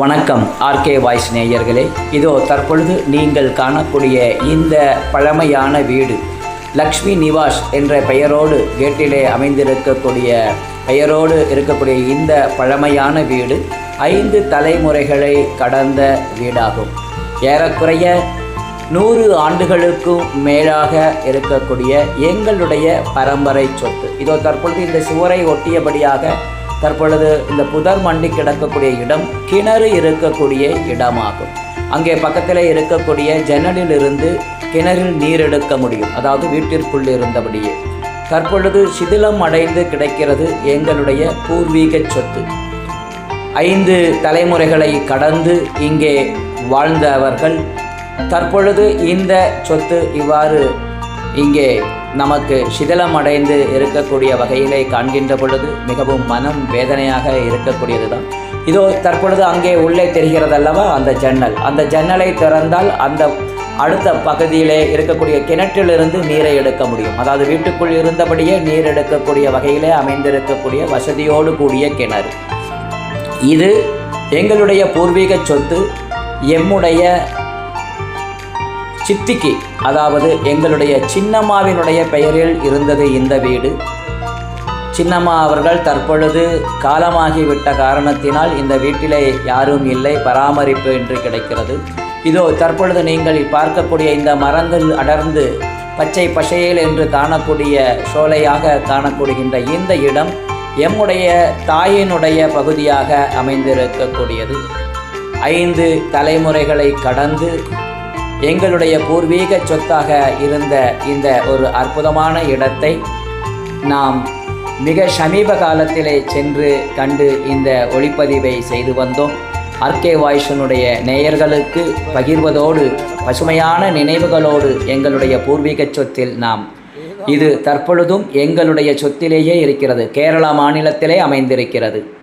வணக்கம் RK voice நேயர்களே. இதோ தற்பொழுது நீங்கள் காணக்கூடிய இந்த பழமையான வீடு லக்ஷ்மி நிவாஸ் என்ற பெயரோடு கேட்டிலே அமைந்திருக்கக்கூடிய பெயரோடு இருக்கக்கூடிய இந்த பழமையான வீடு ஐந்து தலைமுறைகளை கடந்த வீடாகும். ஏறக்குறைய நூறு ஆண்டுகளுக்கும் மேலாக இருக்கக்கூடிய எங்களுடைய பரம்பரை சொத்து. இதோ தற்பொழுது இந்த சுவரை ஒட்டியபடியாக தற்பொழுது இந்த புதர் மண்டி கிடக்கக்கூடிய இடம் கிணறு இருக்கக்கூடிய இடமாகும். அங்கே பக்கத்தில் இருக்கக்கூடிய ஜன்னலிலிருந்து கிணறில் நீர் எடுக்க முடியும். அதாவது வீட்டிற்குள் இருந்தபடியே. தற்பொழுது சிதிலம் அடைந்து கிடைக்கிறது எங்களுடைய பூர்வீக சொத்து. ஐந்து தலைமுறைகளை கடந்து இங்கே வாழ்ந்தவர்கள். தற்பொழுது இந்த சொத்து இவ்வாறு இங்கே நமக்கு சிதிலமடைந்து இருக்கக்கூடிய வகையிலே காண்கின்ற பொழுது மிகவும் மனம் வேதனையாக இருக்கக்கூடியது தான் இதோ தற்பொழுது அங்கே உள்ளே தெரிகிறது அல்லவா அந்த ஜன்னல். அந்த ஜன்னலை திறந்தால் அந்த அடுத்த பகுதியிலே இருக்கக்கூடிய கிணற்றிலிருந்து நீரை எடுக்க முடியும். அதாவது வீட்டுக்குள் இருந்தபடியே நீர் எடுக்கக்கூடிய வகையிலே அமைந்திருக்கக்கூடிய வசதியோடு கூடிய கிணறு. இது எங்களுடைய பூர்வீக சொத்து எம்முடைய சித்திக்கு அதாவது எங்களுடைய சின்னம்மாவினுடைய பெயரில் இருந்தது இந்த வீடு. சின்னம்மா அவர்கள் தற்பொழுது காலமாகிவிட்ட காரணத்தினால் இந்த வீட்டிலே யாரும் இல்லை பராமரிப்பு என்று கிடைக்கிறது. இதோ தற்பொழுது நீங்கள் பார்க்கக்கூடிய இந்த மரங்கள் அடர்ந்து பச்சை பசையல் என்று காணக்கூடிய சோலையாக காணப்படுகின்ற இந்த இடம் எம்முடைய தாயினுடைய பகுதியாக அமைந்திருக்கக்கூடியது. ஐந்து தலைமுறைகளை கடந்து எங்களுடைய பூர்வீக சொத்தாக இருந்த இந்த ஒரு அற்புதமான இடத்தை நாம் மிக சமீப காலத்திலே சென்று கண்டு இந்த ஒளிப்பதிவை செய்து வந்தோம். ஆர்கே வாய்ஸனுடைய நேயர்களுக்கு பகிர்வதோடு பசுமையான நினைவுகளோடு எங்களுடைய பூர்வீக சொத்தில் நாம் இது தற்பொழுதும் எங்களுடைய சொத்திலேயே இருக்கிறது. கேரளா மாநிலத்திலே அமைந்திருக்கிறது.